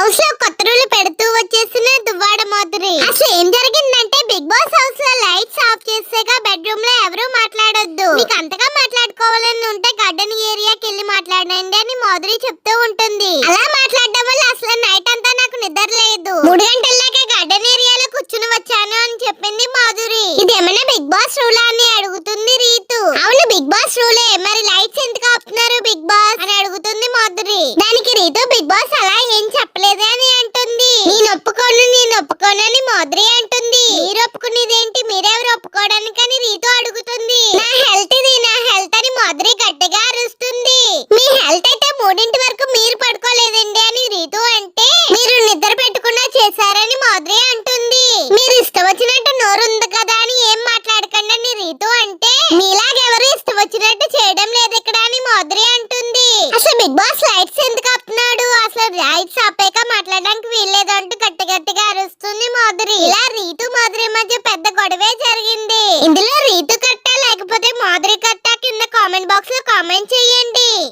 హౌస్లో కొత్త పెడుతూ వచ్చేసిన దువ్వాడ మాధురి. అసలు ఏం జరిగిందంటే బిగ్ బాస్ హౌస్లో లైట్స్ ఆఫ్ చేసాక బెడ్రూమ్లో ఎవరు మాట్లాడొద్దు. మీకు అంతగా మాట్లాడుకోవాలని ఉంటే గార్డెన్ ఏరియాకి వెళ్ళి మాట్లాడండి అని మాధురి చెప్తూ ఉంటుంది. అలా మాట్లాడడం వల్ల అసలు నైట్ అంతా నాకు నిద్ర లేదు. మూడు గంటల్లాగా గార్డెన్ ఏరియాలో కూర్చుని వచ్చాను అని చెప్పింది మాధురి. ఇది ఏమైనా బిగ్ బాస్ రూలా అని అడుగుతుంది రీతు. అవును బిగ్ బాస్ రూలే. మరి లైట్స్ ఎందుకు ఆపుతున్నారు బిగ్ బాస్ అని అడుగుతుంది మాధురి దానికి రీతు బిగ్ బాస్ అలా ఏం చెప్పలేదు అని అంటుంది నేను ఒప్పుకోను నేను ఒప్పుకోను అని మాధురి అంటుంది మీరు మీరెవరు ఒప్పుకోవడానికి అని రీతు అడుగుతుంది. నా హెల్త్ ఇది. నా హెల్త్ అని మాధురి గట్టిగా అరుస్తుంది. మీ హెల్త్ అయితే మూడింటి వరకు మీరు పడుకోలేదండి అని రీతు అంటే మీరు నిద్ర పెట్టుకున్నా చేశారని మాధురి అంటుంది. మీరు ఇష్టం వచ్చినట్టు నోరు ఉంది కదా అని ఏం మాట్లాడకండి అని రీతు అంటే మీలాగెవరు ఇష్టం వచ్చినట్టు చేయడం లేదు ఇక్కడ అని మాధురి అంటుంది. అసలు బిగ్ బాస్ లైట్స్ ఎందుకు ఆపుతున్నాడు? అసలు లైట్స్ ఆపాక మాట్లాడడానికి వీల్లేదు అంటూ గట్టిగా అరుస్తుంది మాధురి. ఇలా రీతు మాధురి మధ్య పెద్ద గొడవే జరిగింది. ఇందులో రీతు కట్ట లేకపోతే మాధురి కట్ట కింద కామెంట్ బాక్స్లో కామెంట్ చేయండి